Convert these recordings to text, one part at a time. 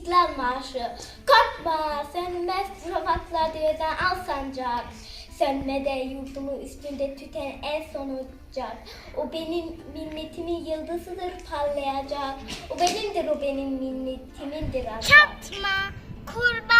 İstiklal Marşı. Korkma sönmez şafaklar diyeden al sancak. Sönmede yurdumun üstünde tüten en son ocak. O benim milletimin yıldızıdır parlayacak. O benimdir o benim milletimindir ancak. Çatma, kurban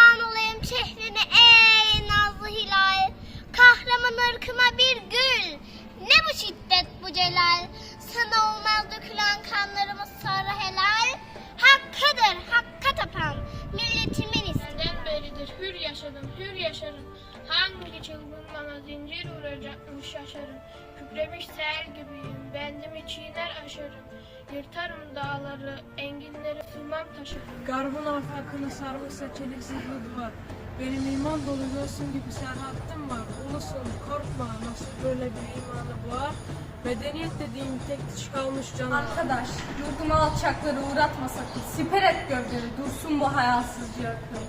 yaşadım, hür yaşarım. Hangi çılgın bana zincir vuracakmış şaşarım. Kükremiş sel gibiyim, bendimi çiğner aşarım. Yırtarım dağları, enginleri sığmam taşırım. Garbın afakını sarmışsa çeliksiz duvar. Benim iman dolu göğsüm gibi serhattım var. Ulusun korkma nasıl böyle bir imanı boğar. Medeniyet dediğin tek diş kalmış canavar. Arkadaş, yurduma alçakları uğratma sakın. Siper et gövdeni, dursun bu hayasızca akıl.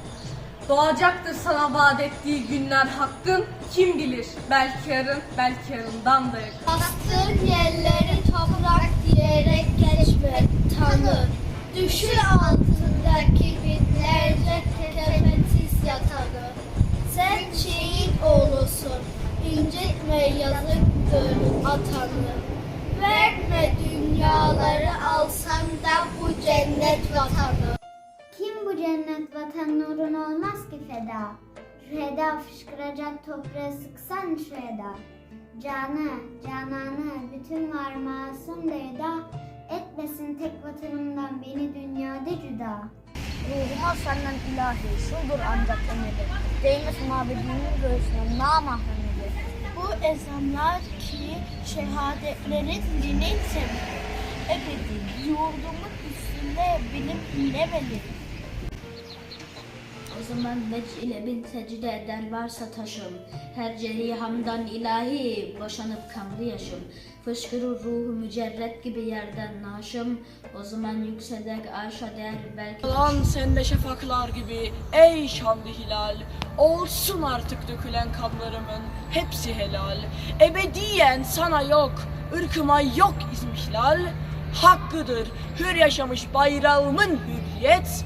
Doğacaktır sana vaat ettiği günler hakkın. Kim bilir, belki yarın, belki yarından da yakın. Bastığın yerleri toprak diyerek geçme tanı. Düşür altındaki binlerce tefetsiz yatanı. Sen şehit oğlusun, incitme yazıktır atanı. Verme dünyaları alsan da bu cennet vatanı. Cennet vatan nurun olmaz ki feda? Şu heda fışkıracak toprağı sıksan şu heda. Canı, cananı, bütün var masum da eda. Etmesin tek vatanımdan beni dünyada cüda. Ruhuma senden ilahi, şudur ancak emri. Değmesin mabedimin göğsüne namahremidir. Bu ezanlar ki şehadetlerin dinin sebebi. Ebedi yurdumun üstünde bilim hile zaman vec ile bin secde eden varsa taşım, her celi hamdan ilahi, boşanıp kanlı yaşım. Fışkırır ruhu mücerret gibi yerden naşım, o zaman yükselek arşa der belki Lan sende şafaklar gibi ey şanlı hilal. Olsun artık dökülen kanlarımın hepsi helal. Ebediyen sana yok, ırkıma yok izmihlal. Hakkıdır hür yaşamış bayrağımın hürriyet.